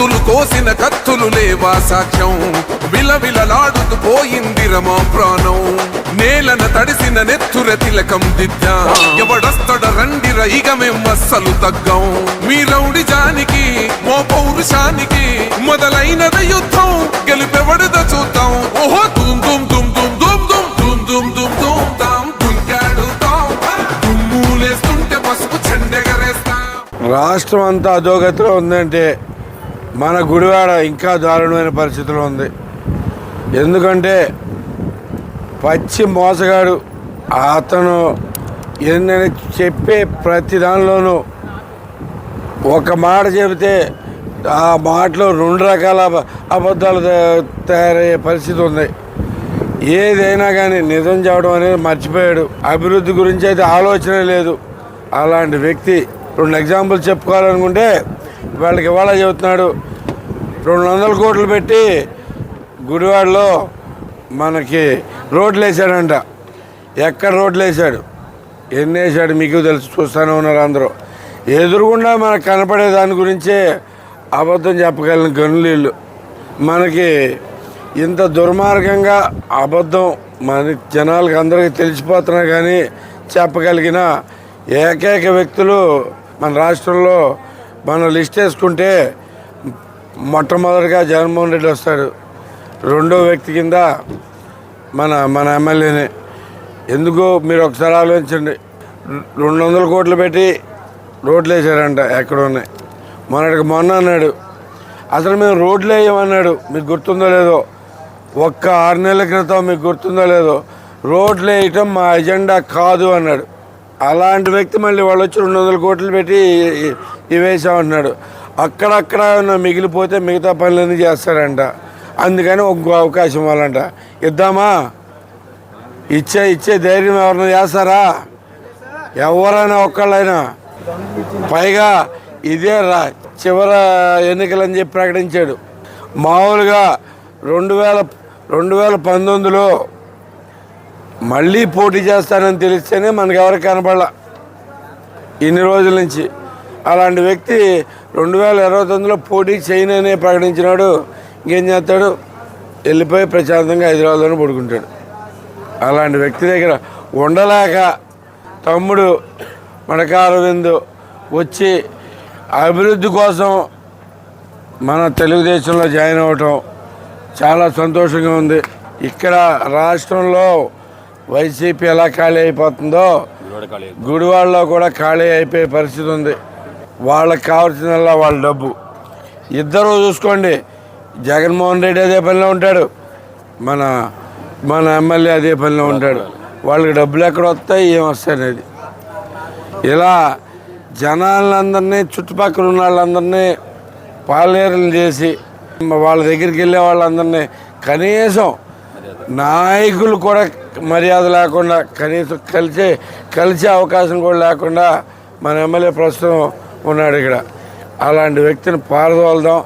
గొంతులు కోసిన కత్తులు లేవా సాక్ష్యం విలవిలలాడుతూ పోయింది రమా ప్రాణం నేలన తడిసిన నెత్తుర తిలకం దిద్దా ఎవడస్తడ రండిర ఇక మేం అస్సలు తగ్గం మీ రౌడి జానికి మో పౌరుషానికి మొదలైనద యుద్ధం గెలుపెవడద చూద్దాం ఓహో దుమ్ దుమ్ దుమ్ దుమ్ దుమ్ దుమ్ దుమ్ దుమ్ దుమ్ దుమ్ తాం దుంకాడు దుమ్ములేస్తుంటే పసుపు చెండెగరేస్తాం రాష్ట్రం అంతా అధోగతిలో ఉందంటే మన గుడివాడ ఇంకా దారుణమైన పరిస్థితిలో ఉంది. ఎందుకంటే పచ్చి మోసగాడు అతను ఏంటని చెప్పే ప్రతి దానిలోనూ ఒక మాట చెబితే ఆ మాటలో రెండు రకాల అబద్ధాలు తయారయ్యే పరిస్థితి ఉంది. ఏదైనా కానీ నిజం చెప్పడం అనేది మర్చిపోయాడు. అభివృద్ధి గురించి అయితే ఆలోచన లేదు. అలాంటి వ్యక్తి రెండు ఎగ్జాంపుల్ చెప్పుకోవాలనుకుంటే వాళ్ళకి ఇవాళ చెబుతున్నాడు. రెండు వందల కోట్లు పెట్టి గుడివాడలో మనకి రోడ్లు వేసాడంట ఎక్కడ రోడ్లు వేసాడు ఎన్ని వేసాడు మీకు తెలుసు చూస్తూనే ఉన్నారు అందరూ. ఎదురుగుండా మనకు కనపడే దాని గురించే అబద్ధం చెప్పగలిగిన గనులీళ్ళు మనకి ఇంత దుర్మార్గంగా అబద్ధం మన జనాలకు అందరికీ తెలిసిపోతున్నా కానీ చెప్పగలిగిన ఏకైక వ్యక్తులు మన రాష్ట్రంలో మనం లిస్ట్ వేసుకుంటే మొట్టమొదటిగా జగన్మోహన్ రెడ్డి వస్తాడు. రెండో వ్యక్తి కింద మన మన ఎమ్మెల్యేనే. ఎందుకు మీరు ఒకసారి ఆలోచించండి. రెండు వందల కోట్లు పెట్టి రోడ్లు వేసారంట ఎక్కడ ఉన్నాయి మొన్నటికి మొన్న అన్నాడు. అసలు మేము రోడ్లు వేయమన్నాడు. మీకు గుర్తుందో లేదో? ఒక్క ఆరు నెలల క్రితం మీకు గుర్తుందో లేదో? రోడ్లు వేయటం మా ఎజెండా కాదు అన్నాడు. అలాంటి వ్యక్తి మళ్ళీ వాళ్ళు వచ్చి రెండు వందల కోట్లు పెట్టి ఇ- అక్కడక్కడ మిగిలిపోతే మిగతా పనులన్నీ చేస్తాడంట. అందుకని ఒక అవకాశం ఇవ్వాలంట. ఇద్దామా? ఇచ్చే ఇచ్చే ధైర్యం ఎవరైనా చేస్తారా? ఎవరైనా ఒక్కళ్ళైనా. పైగా ఇదే రా చివర ఎన్నికలని చెప్పి ప్రకటించాడు. మామూలుగా రెండు వేల రెండు వేల పంతొమ్మిదిలో మళ్ళీ పోటీ చేస్తానని తెలిస్తేనే మనకు ఎవరికి కనపడాల. ఇన్ని రోజుల నుంచి. అలాంటి వ్యక్తి రెండు వేల ఇరవై తొమ్మిదిలో పోటీ చేయనని ప్రకటించినాడు. ఇంకేం చేస్తాడు? వెళ్ళిపోయి ప్రశాంతంగా హైదరాబాద్లోనే పడుకుంటాడు. అలాంటి వ్యక్తి దగ్గర ఉండలేక తమ్ముడు మడక అరవింద్ వచ్చి అభివృద్ధి కోసం మన తెలుగుదేశంలో జాయిన్ అవ్వటం చాలా సంతోషంగా ఉంది. ఇక్కడ రాష్ట్రంలో వైసీపీ ఎలా ఖాళీ అయిపోతుందో గుడివాడలో కూడా ఖాళీ అయిపోయే పరిస్థితి ఉంది. వాళ్ళకి కావాల్సిందల్లా వాళ్ళ డబ్బు. ఇద్దరు చూసుకోండి. జగన్మోహన్ రెడ్డి అదే పనిలో ఉంటాడు. మన మన ఎమ్మెల్యే అదే పనిలో ఉంటాడు. వాళ్ళకి డబ్బులు ఎక్కడ వస్తాయి ఏం వస్తాయి అనేది. ఇలా జనాలందరినీ చుట్టుపక్కల ఉన్న వాళ్ళందరినీ పాలేరులు చేసి వాళ్ళ దగ్గరికి వెళ్ళే వాళ్ళందరినీ కనీసం నాయకులు కూడా మర్యాద లేకుండా కనీసం కలిసే కలిసే అవకాశం కూడా లేకుండా మన ఎమ్మెల్యే ప్రస్తుతం ఉన్నాడు ఇక్కడ. అలాంటి వ్యక్తిని పారదోలదాం.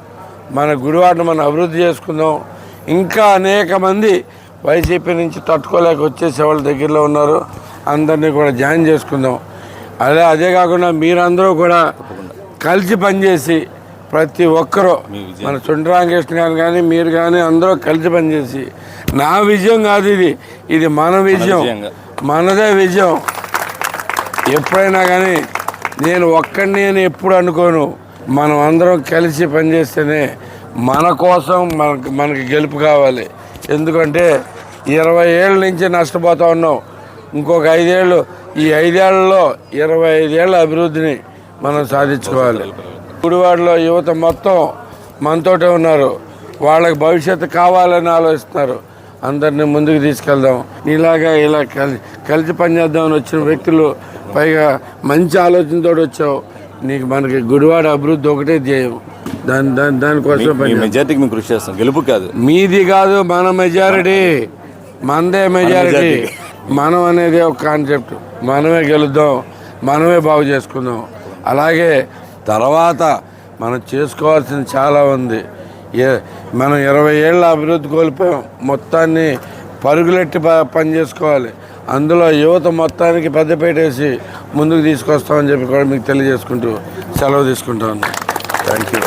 మన గుడివాడను మనం అభివృద్ధి చేసుకుందాం. ఇంకా అనేక మంది వైసీపీ నుంచి తట్టుకోలేక వచ్చేసే వాళ్ళ దగ్గరలో ఉన్నారు. అందరినీ కూడా జాయిన్ చేసుకుందాం. అదే అదే కాకుండా మీరందరూ కూడా కలిసి పనిచేసి ప్రతి ఒక్కరూ మన చుండ్ర రామకృష్ణ గారు కానీ మీరు కానీ అందరూ కలిసి పనిచేసి. నా విజయం కాదు ఇది. ఇది మన విజయం. మనదే విజయం. ఎప్పుడైనా కానీ నేను ఒక్కడిని అని ఎప్పుడు అనుకోను. మనం అందరం కలిసి పనిచేస్తేనే మన కోసం మనకు మనకి గెలుపు కావాలి. ఎందుకంటే ఇరవై ఏళ్ళ నుంచి నష్టపోతా ఉన్నాం. ఇంకొక ఐదేళ్ళు ఈ ఐదేళ్ళలో ఇరవై ఐదేళ్ళ అభివృద్ధిని మనం సాధించుకోవాలి. గుడివాడలో యువత మొత్తం మనతోటే ఉన్నారు. వాళ్ళకి భవిష్యత్తు కావాలని ఆలోచిస్తున్నారు. అందరిని ముందుకు తీసుకెళ్దాం. నీలాగా ఇలా కలిసి కలిసి పనిచేద్దామని వచ్చిన వ్యక్తులు పైగా మంచి ఆలోచనతో వచ్చావు. నీకు మనకి గుడివాడ అభివృద్ధి ఒకటే ధ్యేయం. దాని దాని దానికోసం మెజార్టీకి మేము కృషి చేస్తాం. గెలుపు కాదు. మీది కాదు మన మెజారిటీ. మనదే మెజారిటీ. మనం అనేది ఒక కాన్సెప్ట్. మనమే గెలుద్దాం. మనమే బాగు చేసుకుందాం. అలాగే తర్వాత మనం చేసుకోవాల్సింది చాలా ఉంది. ఏ మనం ఇరవై ఏళ్ళ అభివృద్ధి కోల్పోయాం. మొత్తాన్ని పరుగులెట్టి పని చేసుకోవాలి అందులో యువత మొత్తానికి పెద్దపేటేసి ముందుకు తీసుకొస్తామని చెప్పి కూడా మీకు తెలియజేసుకుంటూ సెలవు తీసుకుంటాను. Thank you